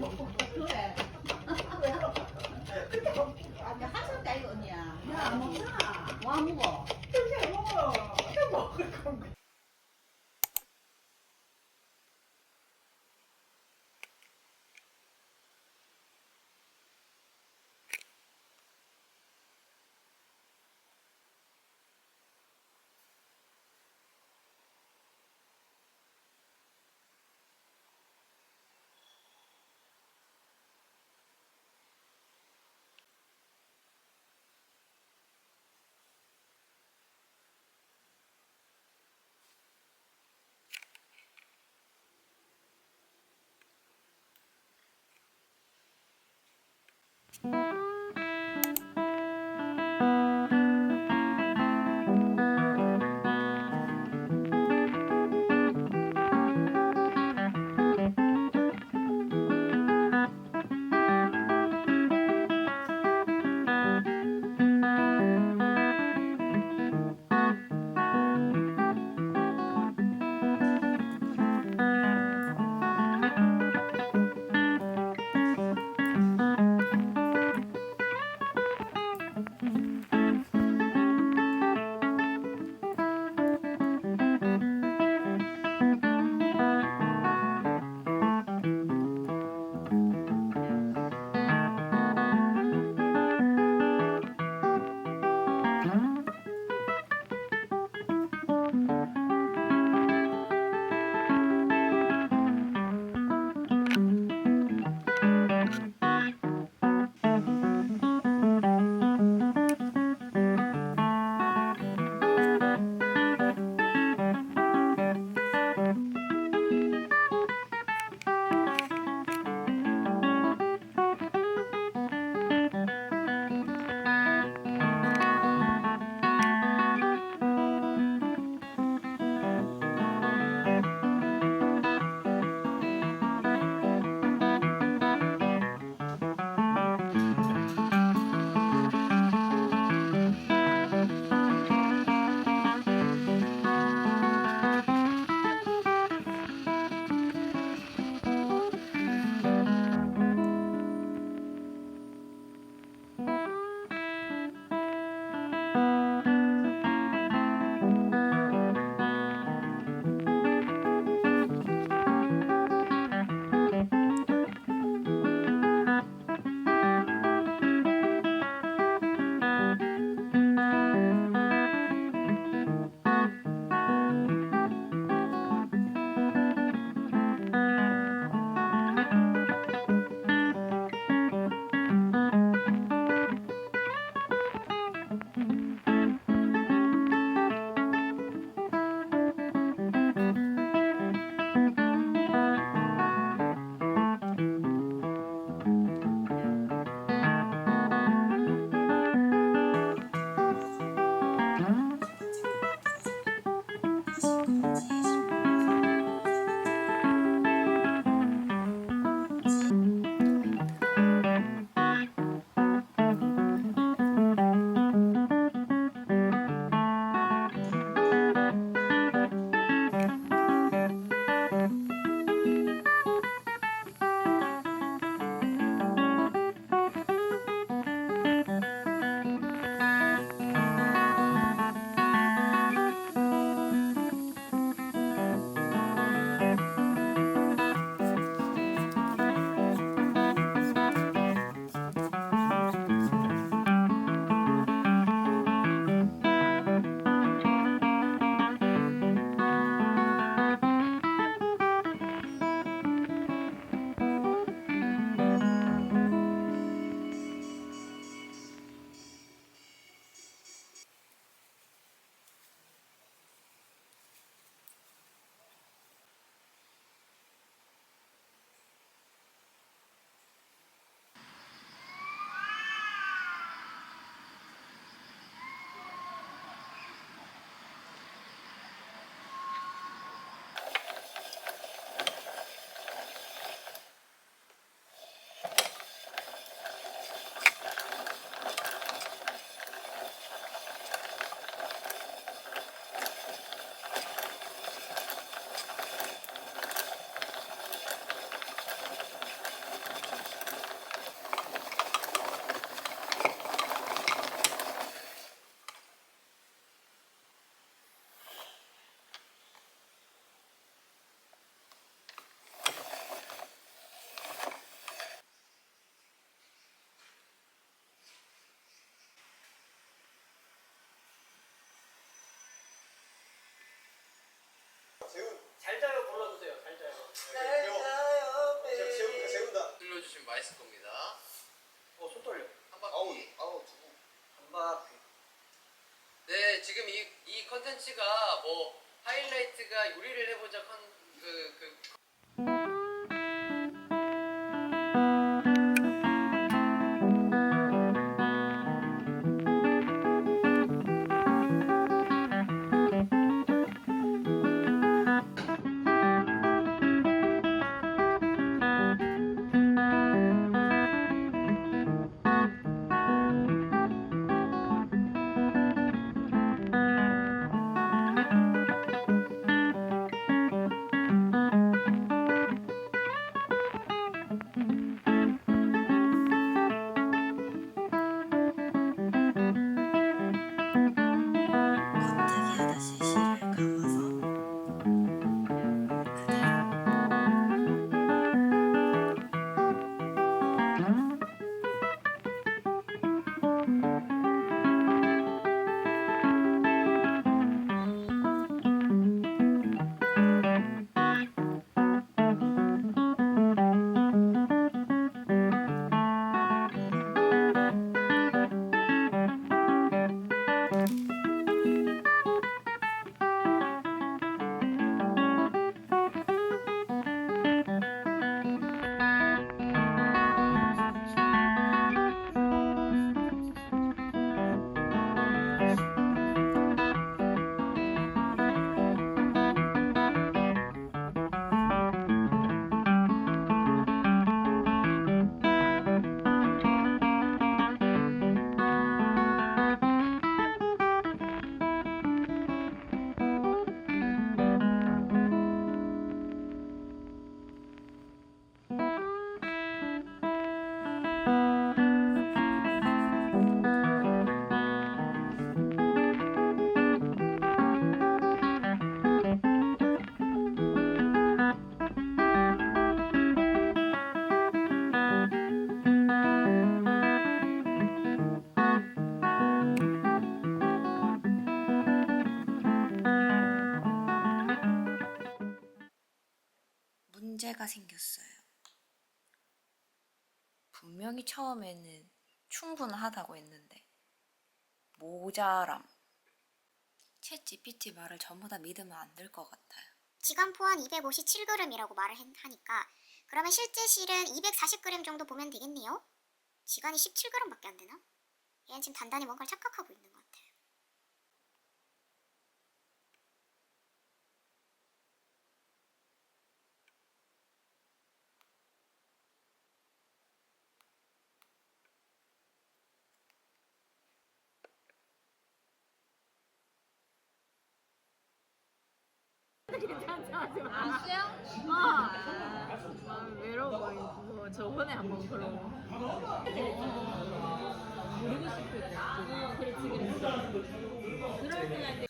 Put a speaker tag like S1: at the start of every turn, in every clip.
S1: 그래. 아니 하셨다 이거 언니야.
S2: 와.
S1: 그렇게 먹어.
S2: Thank you. 잘 자요 불러주세요. 잘 자요. 아, 제가 재운다, 재운다.
S3: 눌러주시면 맛있을 겁니다.
S2: 어손 떨려.
S3: 한 바퀴.
S4: 아우, 아우,
S2: 한 바퀴.
S3: 네, 지금 이, 이 컨텐츠가 뭐, 하이라이트가 요리를 해보자 컨, 그, 그,
S5: 생겼어요. 분명히 처음에는 충분하다고 했는데 모자람. 챗 GPT 말을 전부 다 믿으면 안 될 것 같아요.
S6: 지간포한 257g이라고 말을 했- 하니까 그러면 실제 실은 240g 정도 보면 되겠네요. 지간이 17g밖에 안 되나? 얘는 지금 단단히 뭔가를 착각하고 있는 것 같아요.
S7: 외로워 보이고 저번에 한번 그러고 모르고 싶을 때. 그렇지 그렇지 그럴 때가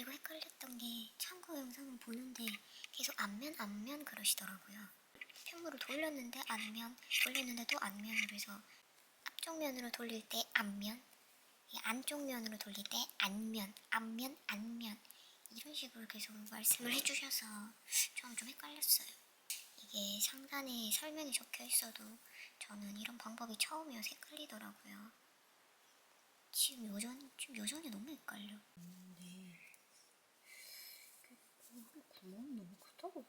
S8: 그리고 헷갈렸던 게 참고 영상을 보는데 계속 앞면 앞면 그러시더라고요. 펜물을 돌렸는데 앞면, 돌렸는데 또 앞면으로 해서 앞쪽 면으로 돌릴 때이 안쪽 면으로 돌릴 때 안면, 앞면, 안면 이런 식으로 계속 말씀을 해주셔서 저는 좀 헷갈렸어요. 이게 상단에 설명이 적혀 있어도 저는 이런 방법이 처음이어서 헷갈리더라고요. 지금 여전히 지금 여전히 너무 헷갈려.
S5: 구 멍이 너무 크다고